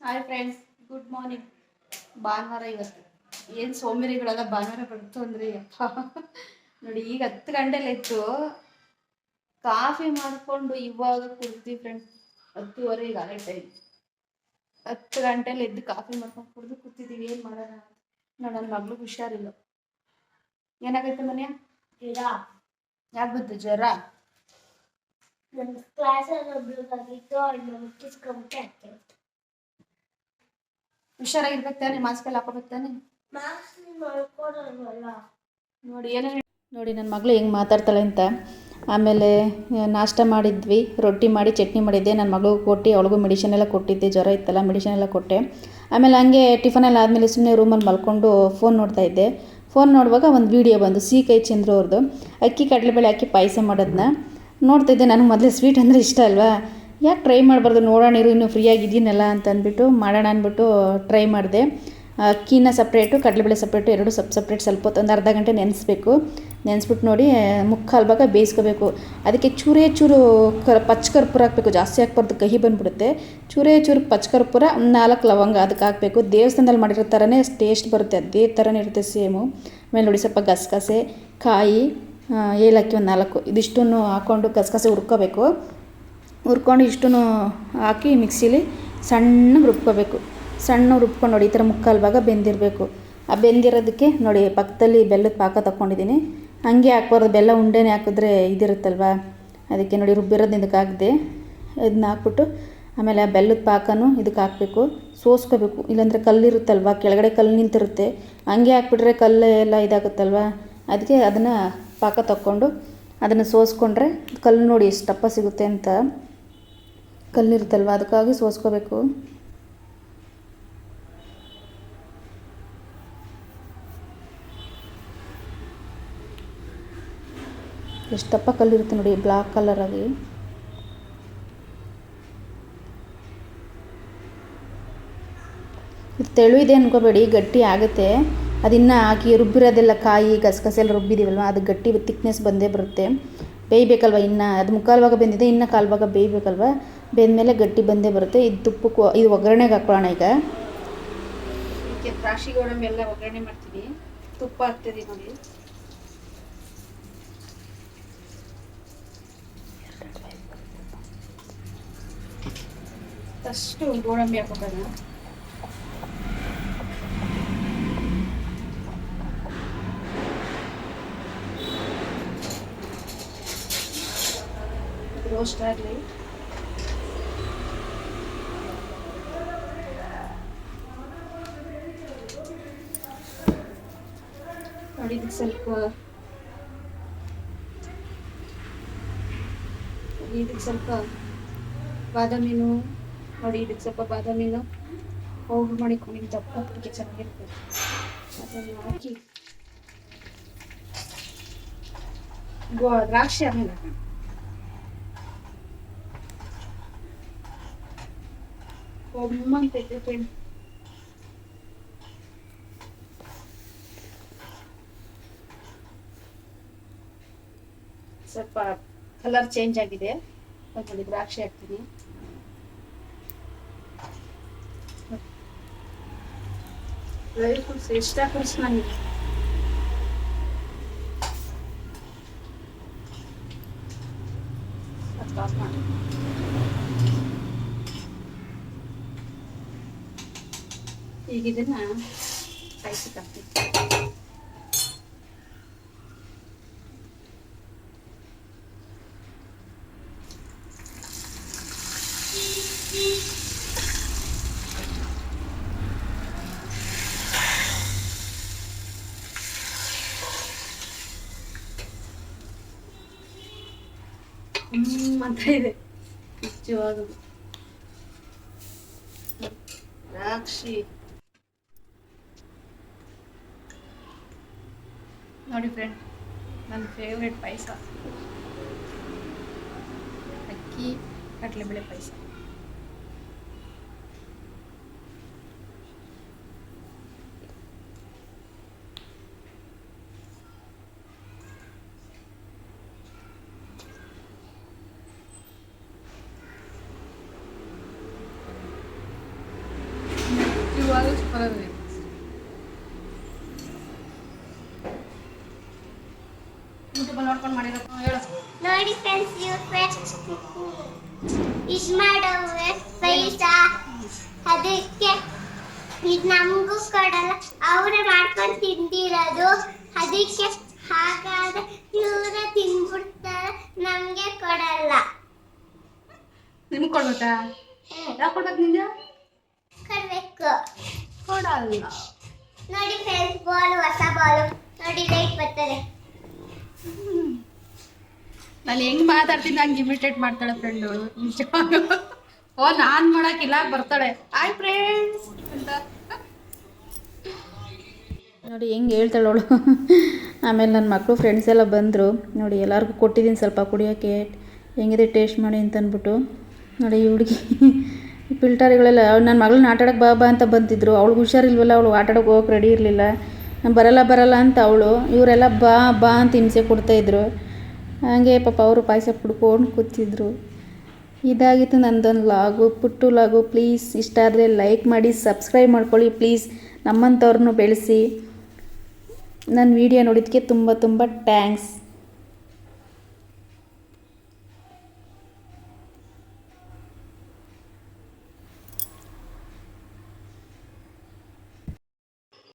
Hi friends good morning ಭಾನುವಾರ ಇವತ್ತು. ಏನು ಸೋಂಬೇರಿಗಳೆಲ್ಲ ಭಾನುವಾರ ಬಂತು ಅಂದರೆ ಯಪ್ಪ. ನೋಡಿ ಈಗ ಹತ್ತು ಗಂಟೆಲಿ ಇತ್ತು ಕಾಫಿ ಮಾಡಿಕೊಂಡು ಇವಾಗ ಕುಡ್ದು ಫ್ರೆಂಡ್ಸ್ ಹತ್ತುವರೆ ಈಗ ಅದೇ ಟೈಮ್ ಹತ್ತು ಗಂಟೆಲಿ ಎದ್ದು ಕಾಫಿ ಮಾಡ್ಕೊಂಡು ಕುಡಿದು ಕೂತಿದ್ದೀವಿ ಏನು ಮಾಡೋಣ ನೋಡಿ ನನ್ನ ಮಗ್ಳಿಗೆ ಹುಷಾರಿಲ್ಲ. ಏನಾಗೈತೆ ಮನೆಯ? ಜ್ವರ. ಯಾಕೆ ಬಂತು ಜ್ವರ? ನಮ್ಮ ಕ್ಲಾಸಲ್ಲಿ ಒಬ್ಳು ಬಂದಿತ್ತು ಅವಳು ಮುಟ್ಟಿಸ್ಕೊಂಬಿಟ್ಟೆ ಆಗ್ತೇವೆ ಹುಷಾರಾಗಿರ್ಬೇಕು ತಾನೆ ಮಾಸ್ಕ್ ಎಲ್ಲ ಹಾಕೋಬೇಕು ತಾನೆ. ನೋಡಿ ಏನೇನು ನೋಡಿ ನನ್ನ ಮಗಳು ಹೆಂಗೆ ಮಾತಾಡ್ತಾಳೆ ಅಂತ. ಆಮೇಲೆ ನಾಷ್ಟ ಮಾಡಿದ್ವಿ ರೊಟ್ಟಿ ಮಾಡಿ ಚಟ್ನಿ ಮಾಡಿದ್ದೆ. ನನ್ನ ಮಗಳು ಕೊಟ್ಟು ಅವಳಿಗೂ ಮೆಡಿಷನ್ ಎಲ್ಲ ಕೊಟ್ಟಿದ್ದೆ. ಜ್ವರ ಇತ್ತಲ್ಲ ಮೆಡಿಷನ್ ಎಲ್ಲ ಕೊಟ್ಟೆ. ಆಮೇಲೆ ಹಂಗೆ ಟಿಫನ್ ಎಲ್ಲ ಆದಮೇಲೆ ಸುಮ್ಮನೆ ರೂಮಲ್ಲಿ ಮಲ್ಕೊಂಡು ಫೋನ್ ನೋಡ್ತಾ ಇದ್ದೆ. ಫೋನ್ ನೋಡುವಾಗ ಒಂದು ವೀಡಿಯೋ ಬಂದು ಸಿ ಕೈ ಚಂದ್ರವ್ರದ್ದು ಅಕ್ಕಿ ಕಡಲೆಬೇಳೆ ಹಾಕಿ ಪಾಯಸ ಮಾಡೋದನ್ನ ನೋಡ್ತಿದ್ದೆ ನನಗೆ ಮೊದಲೇ ಸ್ವೀಟ್ ಅಂದರೆ ಇಷ್ಟ ಅಲ್ವಾ? ಯಾಕೆ ಟ್ರೈ ಮಾಡಬಾರ್ದು? ನೋಡೋಣ ಇರು ಇನ್ನೂ ಫ್ರೀಯಾಗಿದ್ದೀನಲ್ಲ ಅಂತ ಅಂದ್ಬಿಟ್ಟು ಮಾಡೋಣ ಅಂದ್ಬಿಟ್ಟು ಟ್ರೈ ಮಾಡಿದೆ. ಅಕ್ಕಿನ ಸಪ್ರೇಟು ಕಡಲೆಬೇಳೆ ಸಪ್ರೇಟು ಎರಡು ಸಪ್ ಸಪ್ರೇಟ್ ಸ್ವಲ್ಪ ಹೊತ್ತು ಒಂದು ಅರ್ಧ ಗಂಟೆ ನೆನೆಸ್ಬೇಕು. ನೆನೆಸ್ಬಿಟ್ಟು ನೋಡಿ ಮುಕ್ಕಾಲು ಭಾಗ ಬೇಯಿಸ್ಕೋಬೇಕು. ಅದಕ್ಕೆ ಚೂರೇ ಚೂರು ಕರ್ ಪಚ್ಚ ಕರ್ಪೂರ ಹಾಕಬೇಕು. ಜಾಸ್ತಿ ಹಾಕ್ಬಾರ್ದು, ಕಹಿ ಬಂದ್ಬಿಡುತ್ತೆ. ಚೂರೇ ಚೂರು ಪಚ್ಚ ಕರ್ಪೂರ ನಾಲ್ಕು ಲವಂಗ ಅದಕ್ಕೆ ಹಾಕಬೇಕು. ದೇವಸ್ಥಾನದಲ್ಲಿ ಮಾಡಿರೋ ಥರನೇ ಟೇಸ್ಟ್ ಬರುತ್ತೆ. ಅದೇ ಥರನೇ ಇರುತ್ತೆ ಸೇಮು ಆಮೇಲೆ ನೋಡಿ ಸ್ವಲ್ಪ ಗಸಗಸೆ, ಕಾಯಿ ಏಲಕ್ಕಿ ಒಂದು ನಾಲ್ಕು. ಇದಿಷ್ಟನ್ನು ಹಾಕ್ಕೊಂಡು ಗಸಗಸೆ ಹುರ್ಕೋಬೇಕು. ಹುರ್ಕೊಂಡು ಇಷ್ಟೂ ಹಾಕಿ ಮಿಕ್ಸಿಲಿ ಸಣ್ಣಗೆ ರುಬ್ಕೋಬೇಕು. ಸಣ್ಣ ರುಬ್ಕೊಂಡು ನೋಡಿ, ಈ ಥರ ಮುಕ್ಕಾಲು ಭಾಗ ಬೆಂದಿರಬೇಕು. ಆ ಬೆಂದಿರೋದಕ್ಕೆ ನೋಡಿ, ಪಕ್ಕದಲ್ಲಿ ಬೆಲ್ಲದ ಪಾಕ ತಗೊಂಡಿದ್ದೀನಿ ಹಂಗೆ ಹಾಕ್ಬಾರ್ದು, ಬೆಲ್ಲ ಉಂಡೆನೇ ಹಾಕಿದ್ರೆ ಇದಿರುತ್ತಲ್ವ? ಅದಕ್ಕೆ ನೋಡಿ, ರುಬ್ಬಿರೋದು ಇದಕ್ಕೆ ಹಾಕಿದೆ. ಇದನ್ನ ಹಾಕ್ಬಿಟ್ಟು ಆಮೇಲೆ ಆ ಬೆಲ್ಲದ ಪಾಕನೂ ಇದಕ್ಕೆ ಹಾಕಬೇಕು. ಸೋಸ್ಕೋಬೇಕು. ಇಲ್ಲಾಂದರೆ ಕಲ್ಲಿರುತ್ತಲ್ವ? ಕೆಳಗಡೆ ಕಲ್ಲು ನಿಂತಿರುತ್ತೆ. ಹಂಗೆ ಹಾಕ್ಬಿಟ್ರೆ ಕಲ್ಲು ಎಲ್ಲ ಇದಾಗುತ್ತಲ್ವ? ಅದಕ್ಕೆ ಅದನ್ನು ಪಾಕ ತಕ್ಕೊಂಡು ಅದನ್ನು ಸೋಸ್ಕೊಂಡ್ರೆ ಕಲ್ಲು ನೋಡಿ ಎಷ್ಟು ಸಿಗುತ್ತೆ ಅಂತ ಕಲ್ಲಿರುತ್ತಲ್ವ? ಅದಕ್ಕಾಗಿ ಸೋಸ್ಕೋಬೇಕು. ಎಷ್ಟಪ್ಪ ಕಲ್ಲಿರುತ್ತೆ ನೋಡಿ, ಬ್ಲಾಕ್ ಕಲರಾಗಿ ಇದು ತೆಳು ಇದೆ ಅನ್ಕೋಬೇಡಿ, ಗಟ್ಟಿ ಆಗುತ್ತೆ. ಅದನ್ನು ಹಾಕಿ ರುಬ್ಬಿರೋದೆಲ್ಲ ಕಾಯಿ ಗಸಗಸೆ ಎಲ್ಲ ಅದು ಗಟ್ಟಿ ತಿಕ್ನೆಸ್ ಬಂದೇ ಬರುತ್ತೆ. ಬೇಯಬೇಕಲ್ವ ಇನ್ನು? ಅದು ಮುಕ್ಕಾಲು ಭಾಗ ಬೆಂದಿದೆ, ಇನ್ನು ಕಾಲು ಭಾಗ ಬೇಯಬೇಕಲ್ವ? ಬೆಂದಮೇಲೆ ಗಟ್ಟಿ ಬಂದೇ ಬರುತ್ತೆ. ಇದು ತುಪ್ಪಕ್ಕೂ, ಇದು ಒಗ್ಗರಣೆಗೆ ಹಾಕೋಣ ಈಗ. ಇದಕ್ಕೆ ದ್ರಾಕ್ಷಿ ಗೋಡಂಬಿ ಎಲ್ಲ ಒಗ್ಗರಣೆ ಮಾಡ್ತೀನಿ ತುಪ್ಪ ಹಾಕ್ತಿದ್ದೀನಿ ನೋಡಿ. ಅಷ್ಟು ಗೋಡಂಬಿ ಹಾಕೋಣ ರೋಸ್ಟ್ ಆಗಲಿ. ನೋಡಿ ಇದಕ್ಕೆ ಸ್ವಲ್ಪ ಇದಕ್ಕೆ ಸ್ವಲ್ಪ ಬಾದಾಮಿನು ನೋಡಿ ಇದಕ್ಕೆ ಸ್ವಲ್ಪ ಬಾದಾಮಿನು ಪೌಡ್ರ್ ಮಾಡಿಕೊಂಡು ದಪ್ಪ ಅದಕ್ಕೆ ಚೆನ್ನಾಗಿರುತ್ತೆ ಅದನ್ನು ಹಾಕಿ ಗೋ ದ್ರಾಕ್ಷಿ ಆಮೇಲೆ ಹಾಕೋಣ. ಒಮ್ಮಂತೈತೆ ಫ್ರೆಂಡ್ ಸ್ವಲ್ಪ ಕಲರ್ ಚೇಂಜ್ ಆಗಿದೆ. ಅದ್ ನೋಡಿ ದ್ರಾಕ್ಷಿ ಹಾಕ್ತೀನಿ. ಡ್ರೈ ಫ್ರೂಟ್ಸ್ ಎಷ್ಟು ಹಾಕಿಸ್ ನನಗೆ. ಸ್ವಲ್ಪ ಆಫ್ ಮಾಡಿ. ಈಗ ಇದನ್ನ ಕಾಯಿಸಕ್ಕೆ ಹಾಕ್ತೀನಿ ಹ್ಮ್ ಅಂತ ಇದೆ. ನಿಜವಾಗಲೂ ದ್ರಾಕ್ಷಿ ನೋಡಿ ಫ್ರೆಂಡ್ ನನ್ನ ಫೇವ್ರೆಟ್ ಪಾಯಸ. ಅಕ್ಕಿ ಕಡಲೆಬೇಳೆ ಪಾಯಸ. ಬರೋದು de ನೋಡ್ಕೊಂಡು ಮಾಡಿರೋ ಹೇಳು. ನೋಡಿ ಫ್ರೆಂಡ್ಸ್ ಪೈಸ. ಅದಕ್ಕೆ ಇದು ನಮಗೂ ಕೊಡಲ್ಲ. ಅವರೇ ಮಾಡ್ಕೊಂಡು ತಿಂದಿರೋದು. ಅದಕ್ಕೆ ಹಾಗಾದ್ರೆ ಇವರೇ ತಿನ್ಬಿಡ್ತಾರೆ ನಮಗೆ ಕೊಡಲ್ಲ. ನಿಮ್ಗೆ ಕೊಡ್ಬೇಕಾ? ಯಾಕೆ ಕೊಡ್ಬೇಕು. ಕೊಡಲ್ಲ ನೋಡಿ ಫ್ರೆಂಡ್ಸ್ ಬಾಲ್ ಹೊಸ ಬಾಲು ನೋಡಿ ಲೈಟ್ ಬರ್ತದೆ. ನಾನು ಹೆಂಗ್ ಮಾತಾಡ್ತೀನಿ ಹಂಗೆ ಇಮಿಟೇಟ್ ಮಾಡ್ತಾಳೆ ಫ್ರೆಂಡ್ ನಿಜವಾಗ್ಲೂ ಓ ನಾನು ಮಾಡಕ್ಕಿಲ್ಲ ಬರ್ತಾಳೆ. ಹಾಯ್ ಫ್ರೆಂಡ್ಸ್ ಅಂತ ನೋಡಿ ಹೆಂಗೆ ಹೇಳ್ತಾಳೆ ಅವಳು. ಆಮೇಲೆ ನನ್ನ ಮಕ್ಕಳು ಫ್ರೆಂಡ್ಸ್ ಎಲ್ಲ ಬಂದರು. ನೋಡಿ ಎಲ್ಲರಿಗೂ ಕೊಟ್ಟಿದ್ದೀನಿ ಸ್ವಲ್ಪ ಕುಡಿಯೋಕ್ಕೆ ಹೆಂಗಿದೆ ಟೇಸ್ಟ್ ಮಾಡಿ ಅಂತ ಅಂದ್ಬಿಟ್ಟು ನೋಡಿ ಈ ಹುಡುಗಿ ಫಿಲ್ಟರ್ಗಳೆಲ್ಲ ನನ್ನ ಮಗಳನ್ನ ಬಾ ಬಾ ಅಂತ ಬಂತಿದ್ರು ಅವಳಿಗೆ ಹುಷಾರಿಲ್ವಲ್ಲ, ಅವಳು ಆಟಾಡೋಕೆ ಹೋಗಕ್ಕೆ ರೆಡಿ ಇರಲಿಲ್ಲ. ನಾನು ಬರಲ್ಲ ಬರಲ್ಲ ಅಂತ ಅವಳು, ಇವರೆಲ್ಲ ಬಾ ಬಾ ಅಂತ ಹಿಂಸೆ ಕೊಡ್ತಾಯಿದ್ರು ಹಾಗೆ ಪಾಪ ಅವರು ಪಾಯಸ ಕುಡ್ಕೊಂಡು ಕೂತಿದ್ರು. ಇದಾಗಿತ್ತು ನಂದೊಂದು ಲಾಗು. ಪುಟ್ಟು ಲಾಗು ಪ್ಲೀಸ್ ಇಷ್ಟ ಆದರೆ ಲೈಕ್ ಮಾಡಿ ಸಬ್ಸ್ಕ್ರೈಬ್ ಮಾಡ್ಕೊಳ್ಳಿ ಪ್ಲೀಸ್ ನಮ್ಮಂಥವ್ರನ್ನೂ ಬೆಳೆಸಿ. ನನ್ನ ವಿಡಿಯೋ ನೋಡಿದ್ದಕ್ಕೆ ತುಂಬ ತುಂಬ ಟ್ಯಾಂಕ್ಸ್